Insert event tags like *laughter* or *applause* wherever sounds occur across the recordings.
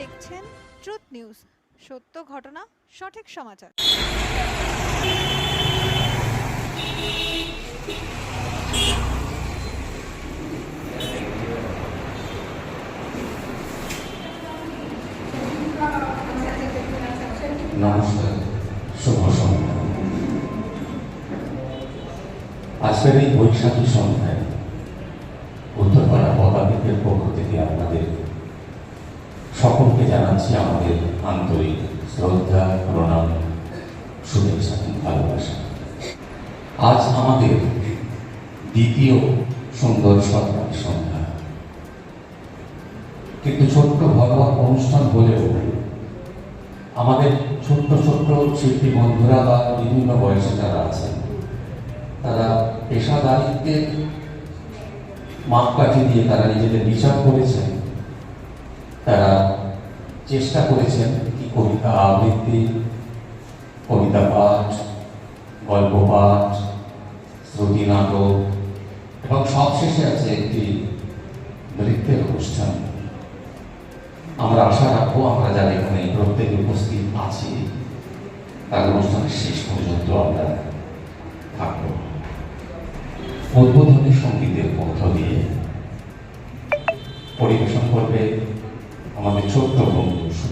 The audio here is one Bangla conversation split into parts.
দেখছেন ট্রুথ নিউজ। সত্য ঘটনা, সঠিক সমাচার। নমস্কার, শুভ সন্ধ্যা। আজকের এই বৈশাখী সন্ধ্যায় উত্তরপাড়া পদাতিকের পক্ষ থেকে আপনাদের সকলকে জানাচ্ছি আমাদের আন্তরিক শ্রদ্ধা, প্রণাম, শুভেচ্ছা ভালোবাসা। আজ আমাদের দ্বিতীয় সুন্দর সরকারি সন্ধ্যা। কিন্তু ছোট্ট ভগবান অনুষ্ঠান হলেও আমাদের ছোট্ট ছোট্ট শিল্পী বন্ধুরা বা বিভিন্ন বয়সে যারা আছেন, তারা পেশাদারিত্বের মাপকাঠি দিয়ে তারা নিজেদের বিচার করেছেন। তারা চেষ্টা করেছেন কি কবিতা আবৃত্তি, কবিতা পাঠ, গল্প পাঠ, শ্রুতি নাটক, এবং সবশেষে আছে একটি নৃত্যের অনুষ্ঠান। আমরা আশা রাখব আমরা যারা এখানে প্রত্যেকে উপস্থিত আছি, তার অনুষ্ঠানের শেষ পর্যন্ত আমরা থাকব। উদ্বোধনী সঙ্গীতের মধ্য দিয়ে পরিবেশন করবে আমাদের ছোট্ট বন্ধু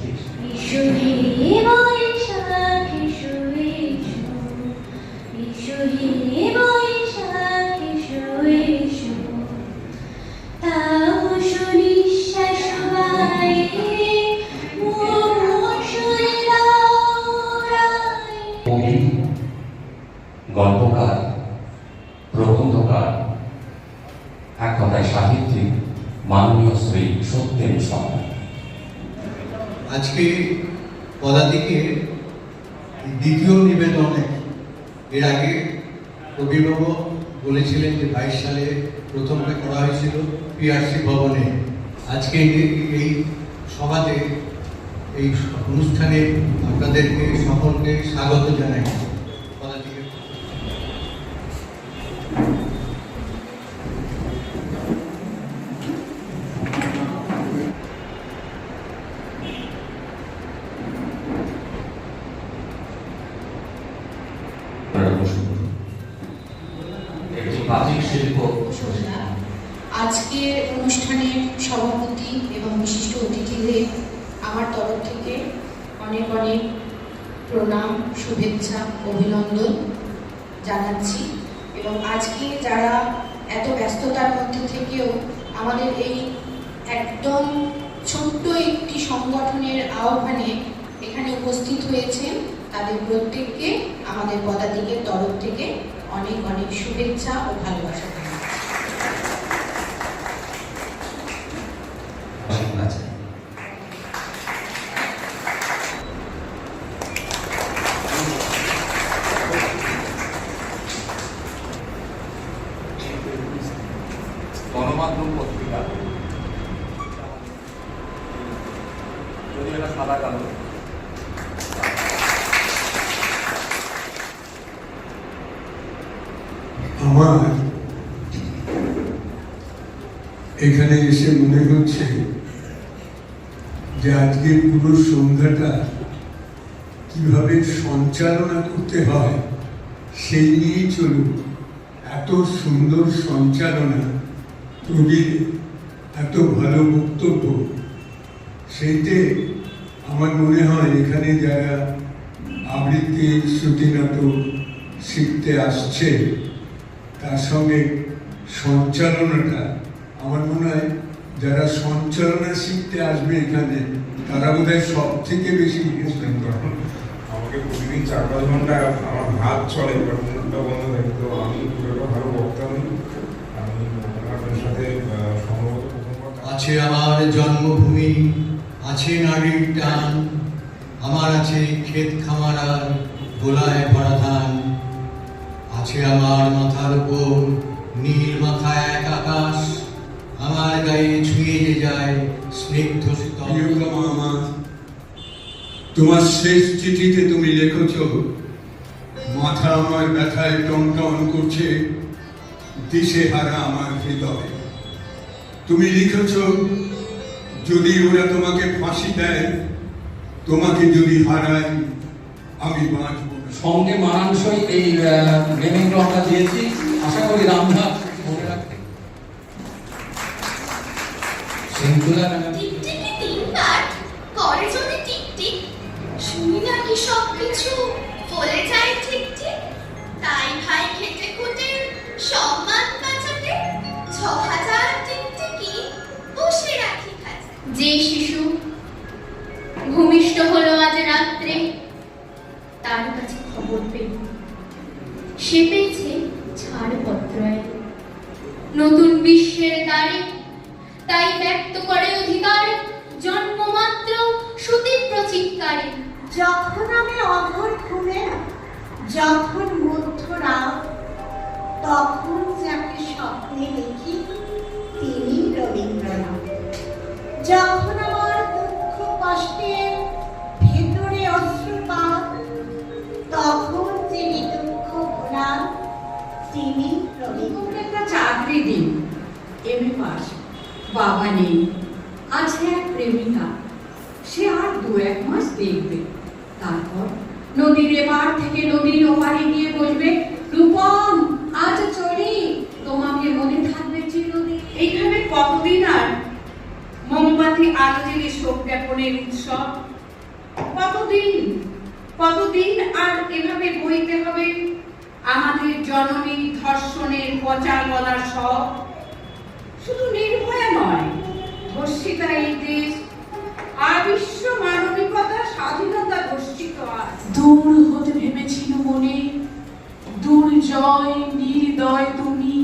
আজকে পদাতিকের দ্বিতীয় নিবেদনে এর আগে কবিবাবু বলেছিলেন যে বাইশ সালে প্রথমে করা হয়েছিল পিআরসি ভবনে। আজকে এই সভাতে, এই অনুষ্ঠানে আপনাদেরকে সকলকে স্বাগত জানাই পদাতিকের আপনারা বসুন। আজকের অনুষ্ঠানের সভাপতি এবং বিশিষ্ট অতিথিদের আমার তরফ থেকে অনেক অনেক প্রণাম, শুভেচ্ছা, অভিনন্দন জানাচ্ছি এবং আজকে যারা এত ব্যস্ততার মধ্যে থেকেও আমাদের এই একদম ছোট্ট একটি সংগঠনের আহ্বানে এখানে উপস্থিত হয়েছেন তাদের প্রত্যেককে আমাদের পদাতিকের তরফ থেকে অনেক অনেক শুভেচ্ছা ও ভালোবাসা জানাচ্ছি। ঘোষণা চাই। গণমাধ্যম পত্রিকা যদি এটা সাদা কালো আমার এখানে এসে মনে হচ্ছে যে আজকে পুরো সন্ধ্যাটা কীভাবে সঞ্চালনা করতে হয়, সেই নিয়েই চলুন। এত সুন্দর সঞ্চালনা কবির এত ভালো বক্তব্য। সেইতে আমার মনে হয় এখানে যারা আবৃত্তি শ্রুতি নাটক শিখতে আসছে তার সঙ্গে সঞ্চালনাটা আমার মনে হয় যারা সঞ্চালনা শিখতে আসবে এখানে তারা বোধ হয় সব থেকে বেশি ইন্টারেস্টেড করে আমাকে প্রতিদিন চার পাঁচ ঘণ্টা আমার হাত চলে বাট মুখটা বন্ধ থাকে তো আমি খুব ভালো বক্তা নই। আমি আপনার সাথে সম্ভবত আছে আমার জন্মভূমি আছে নারীর টান আমার আছে ক্ষেত খামার আর গোলায় ভরা ধান। আছে আমার মাথার উপর, নীল মাথা এক আকাশ, আমার গায়ে ছুঁয়ে যায় স্নিগ্ধ আমার তোমার শেষ চিঠিতে তুমি লিখেছ, মাথা আমার ব্যথায় টনটন করছে, দিশে হারা আমার হৃদয় তুমি লিখেছ, যদি ওরা তোমাকে ফাঁসি দেয়, তোমাকে যদি হারায়, আমি বাঁচব। সঙ্গে মানানসই এই গেমিং আমরা দিয়েছি। আশা করি রামনাথ মনে শুনি নাকি সবকিছু চিৎকারে। যখন আমি অঘর ঘুমে যখন মধ্যরাত তখন যাকে স্বপ্নে দেখি তিনি রবীন্দ্রনাথ। যখন আমার দুঃখ কষ্টের ভেতরে অশ্রুপাত তখন যিনি দুঃখ ভোলান তিনি রবীন্দ্রনাথ। একটা চাকরি দিন। MA pass. বাবা নেই। আছে এক প্রেমিকা। সে আর দু এক মাস দেখবে। তারপর নদীর এপার থেকে নদীর ওপারে গিয়ে বলবে রূপম, আজ চলি। তোমাকে মনে থাকবে চিরদিন। এইভাবে কতদিন আর মোমবাতি আলো জেলে শোক জ্ঞাপনের উৎসব? কতদিন? কতদিন আর এভাবে বইতে হবে? আমাদের জননী ধর্ষণের পচা গলার সব শুধু নির্ভয়া নয়, ধর্ষিতা এই দেশ আর বিশ্ব মানবিকতা স্বাধীনতা আজ। দূর হতে ভেবেছিল মনে দুর্জয় নির্দয় তুমি।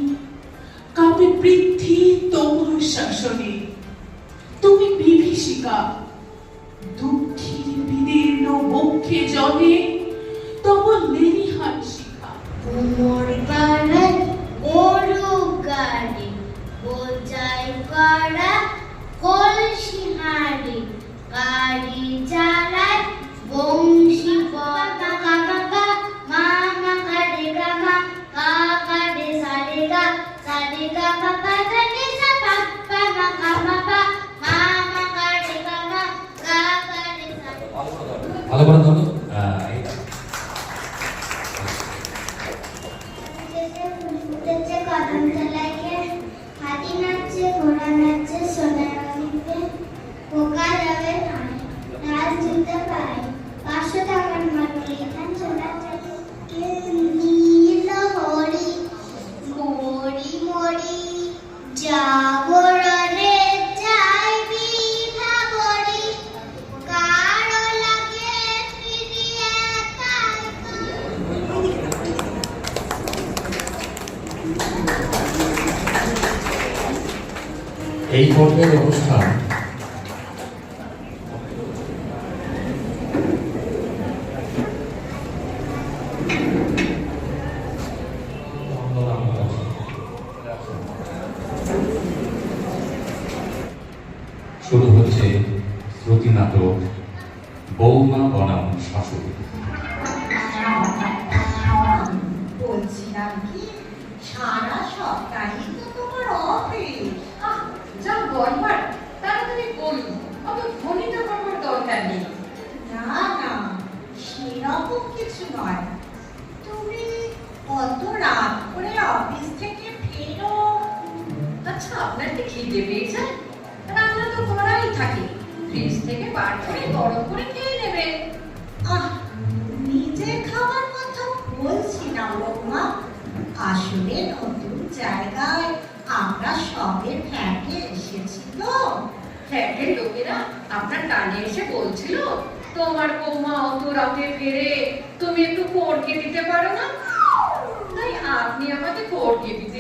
কাপে বৃদ্ধি তোমার শাসনে। তুমি বিভীষিকা দুঃখীর বিদীর্ণ বক্ষে জনে তব শিখা। কোমর হচ্ছে শ্রুতি নাটক বৌমা বনাম শাশুড়ি। তো দরকার নেই। না না, সেরকম কিছু নয়। তুমি রাত করে অফিস থেকে ফেরো। আচ্ছা আপনার কি খিদে পেয়েছে রান্না তো করাই থাকে ফ্রিজ থেকে বার করে গরম করে খেয়ে নেবেন আহ নিজে খাওয়ার কথা বলছি না বৌমা। আসলে নতুন জায়গায় আমরা সবে ফ্ল্যাটে এসেছি তো। ফ্ল্যাটের লোকেরা আপনার কানে এসে বলছিল তোমার বৌমা অত রাতে ফেরে তুমি একটু কোরকে দিতে পারো না? তাই আপনি আমাকে কোরকে দিতে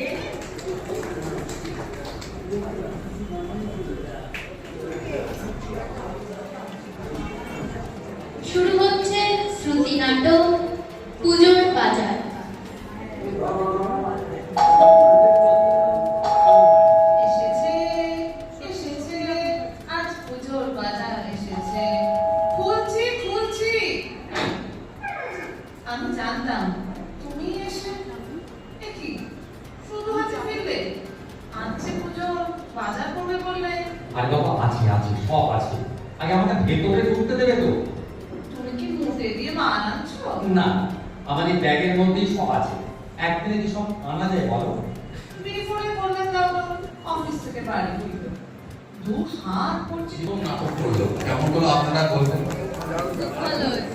আরে বাবা আছে আছে সব আছে। আগে আমাকে ভেতরে ঢুকতে দেবে তো? তুমি কি মুখে দিয়ে মানাচ্ছ না আমার এই ব্যাগের মধ্যেই সব আছে। একদিনে কি সব আনা যায় বলো? বিয়ে করে বললাম দাও অফিস থেকে বাড়ি ফিরবে। দু হাত পড়ছে জীবন নাটক করল। এমন করে আপনারা বলবেন? ভালো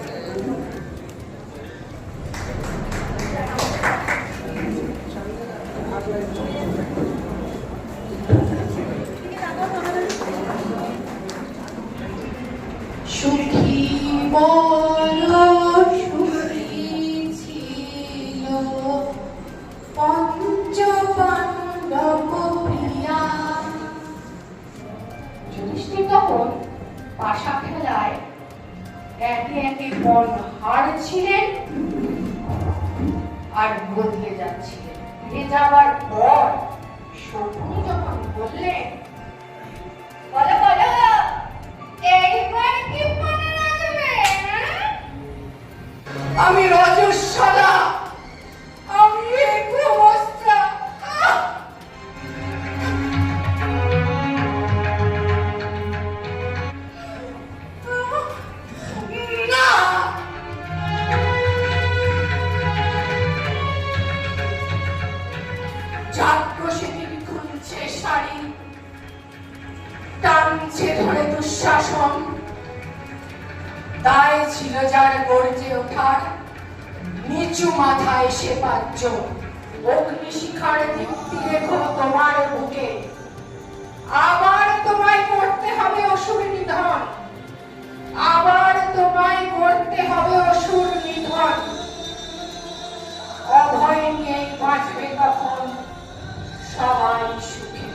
দায় ছিল যার গর্জে ওঠার নিচু মাথায় সে পাচ্য অগ্নিশিখার দীপ্তি রেখো তোমার বুকে। আবার তোমায় করতে হবে অসুর নিধন। আবার তোমায় করতে হবে অসুর নিধন। অভয় নিয়েই বাঁচবে তখন সবাই সুখে।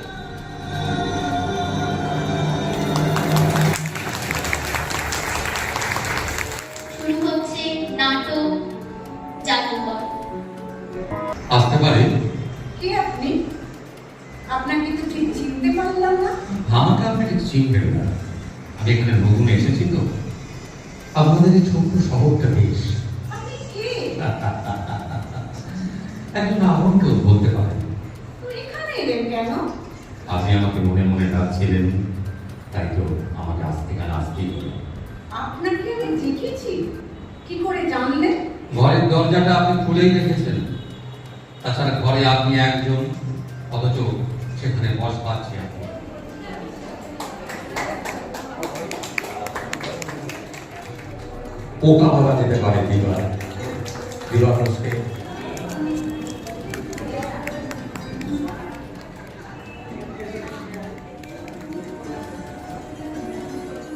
চিনবেন না। আমি এখানে নতুন এসেছি তো। আপনাদের এই ছোট্ট শহরটা বেশ। *laughs* একজন আপন কেউ বলতে পারেন। আপনি আমাকে মনে মনে ডাকছিলেন। তাই তো আমাকে আজ থেকে আসতেই। আপনাকে আমি দেখেছি। কি করে জানলেন? ঘরের দরজাটা আপনি খুলেই রেখেছেন তাছাড়া ঘরে আপনি একজন অথচ সেখানে বস পাচ্ছি পোকা বলা যেতে পারে দিবার দিবার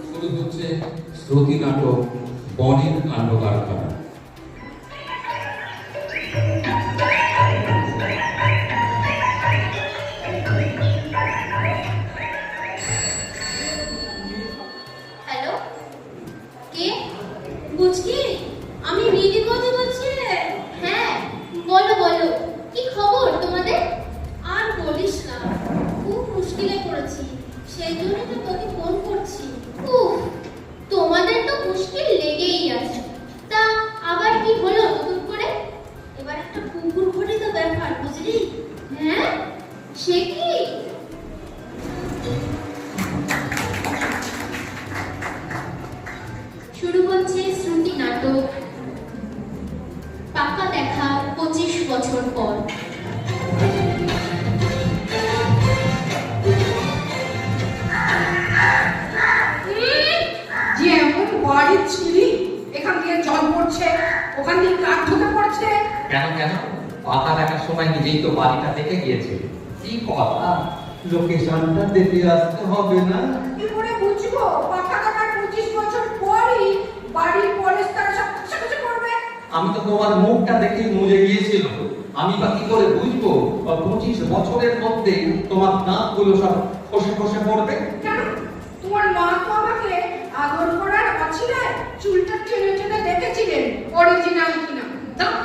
শুরু হচ্ছে শ্রুতি নাটক বনের কাণ্ড সে কি? বাড়িটা দেখে গিয়েছে। কি কথা? লোকেশনটা দেখে আসতে হবে না। কি করে বুঝব? পাকা কাটার পঁচিশ বছর পরই বাড়ির পলেস্তারা সব কিছু করবে। আমি তো তোমার মুখটা দেখে মুজে গিয়েছিল আমি বা কি করে বুঝব? পঁচিশ বছরের মধ্যে তোমার দাঁতগুলো সব খসে খসে পড়বে? কেন? তোমার মা তো আমাকে আদর করার অছিলায় চুলটা টেনে টেনে দেখেছিলেন অরিজিনাল কিনা। দাঁত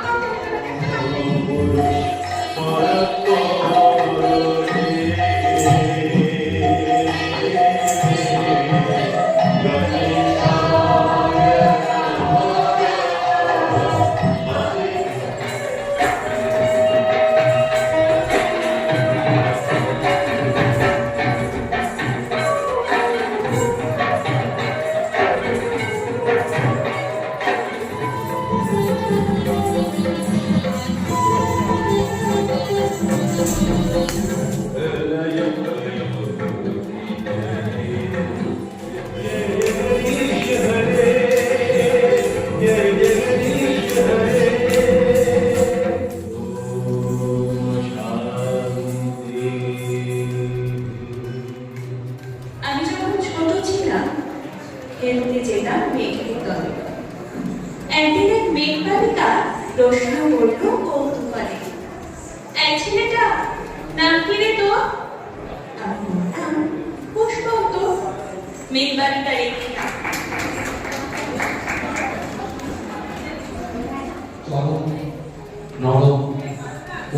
নরম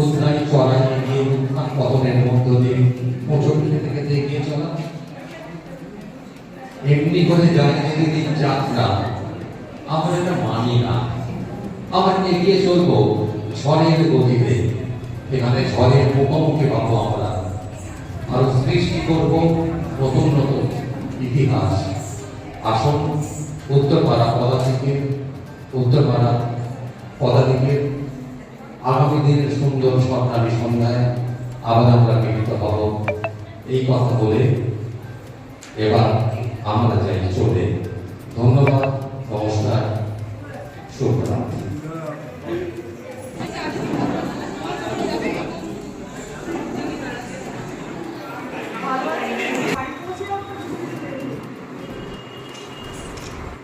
উদ্রাই চড়াই পতনের মধ্য দিয়ে মোচন খেতে খেতে এগিয়ে চলা। এমনি করে যায় যদি দিন যাত্রা, আমরা এটা মানি না। আবার এগিয়ে চলবো ঝড়ের গতিতে। এখানে ঝড়ের মুখোমুখি পাবো আমরা। আরও সৃষ্টি করব নতুন নতুন ইতিহাস, আসুন উত্তরপাড়া পদাতিকে উত্তরপাড়া পদাতিকে আগামী দিনের সুন্দর স্বপ্নালী সন্ধ্যায় আবার আমরা মিলিত হব। এই কথা বলে এবার আমরা যাই চলে। ধন্যবাদ, নমস্কার, শুভরাত্রি।